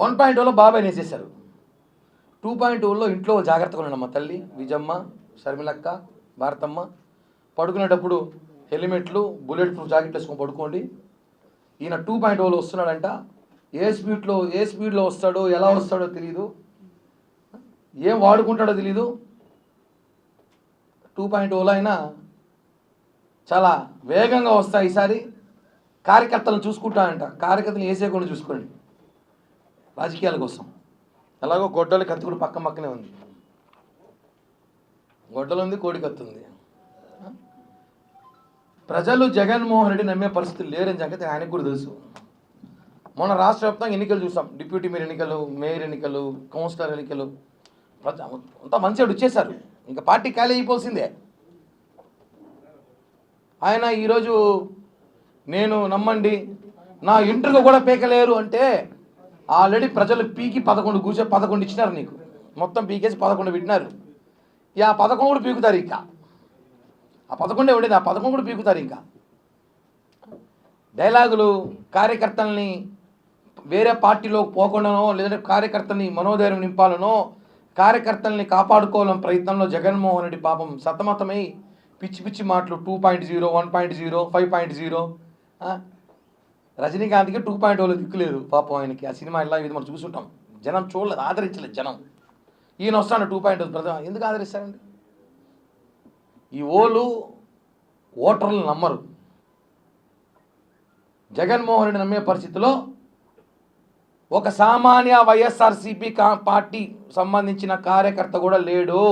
One point టూలో బాబాయ్ వేసేసారు టూ పాయింట్ టూలో ఇంట్లో జాగ్రత్తగా ఉండమ్మా తల్లి విజమ్మ షర్మిలక్క భారతమ్మ. పడుకునేటప్పుడు హెల్మెట్లు బుల్లెట్ ప్రూఫ్ జాకెట్లు వేసుకొని పడుకోండి. ఈయన టూ పాయింట్ ఓలో వస్తున్నాడంట. ఏ స్పీడ్లో ఏ స్పీడ్లో వస్తాడో ఎలా వస్తాడో తెలియదు ఏం వాడుకుంటాడో తెలీదు. టూ పాయింట్ ఓలో అయినా చాలా వేగంగా వస్తాయి ఈసారి. కార్యకర్తలను చూసుకుంటానంట కార్యకర్తలు వేసేయకుండా చూసుకోండి. రాజకీయాల కోసం. ఎలాగో గొడ్డలి కత్తి కూడా పక్క పక్కనే ఉంది. గొడ్డలు ఉంది కోడి కత్తి ఉంది. ప్రజలు జగన్మోహన్ రెడ్డి నమ్మే పరిస్థితి లేరని సంగతి ఆయనకు కూడా తెలుసు. మొన్న రాష్ట్ర వ్యాప్తంగా ఎన్నికలు చూసాం. డిప్యూటీ మేయర్ ఎన్నికలు మేయర్ ఎన్నికలు కౌన్సిలర్ ఎన్నికలు. ప్రజ అంతా మంచిగా వచ్చేసారు. ఇంకా పార్టీ ఖాళీ అయిపోవాల్సిందే ఆయన ఈరోజు నేను నమ్మండి నా ఇంటర్గా కూడా పీకలేరు అంటే ఆల్రెడీ ప్రజలు పీకి పదకొండు కూర్చో పదకొండు ఇచ్చినారు నీకు. మొత్తం పీకేసి పదకొండు పెట్టినారు ఇక ఆ పదకొండు కూడా పీకుతారు ఇంకా. ఆ పదకొండే ఉండేది ఆ పదకొండు కూడా పీకుతారు ఇంకా. డైలాగులు కార్యకర్తల్ని వేరే పార్టీలో పోకుండానో లేదంటే కార్యకర్తల్ని మనోధైర్యం నింపాలనో కార్యకర్తల్ని కాపాడుకోవాలని ప్రయత్నంలో జగన్మోహన్ రెడ్డి పాపం సతమతమై పిచ్చి పిచ్చి మాటలు two point zero one point zero five point zero రజనీకాంత్కి two point ఓలో దిక్కులేదు పాపం ఆయనకి. ఆ సినిమా ఇలా ఇది మనం చూసుంటాం. జనం చూడలేదు ఆదరించలేదు జనం. ఈయన వస్తాను టూ పాయింట్ ప్రధాన ఎందుకు ఆదరిస్తారండి? ఈ ఓలు ఓటర్లు నమ్మరు. జగన్మోహన్ రెడ్డి నమ్మే పరిస్థితిలో ఒక సామాన్య వైఎస్ఆర్సీపీ కా పార్టీ సంబంధించిన కార్యకర్త కూడా లేడు.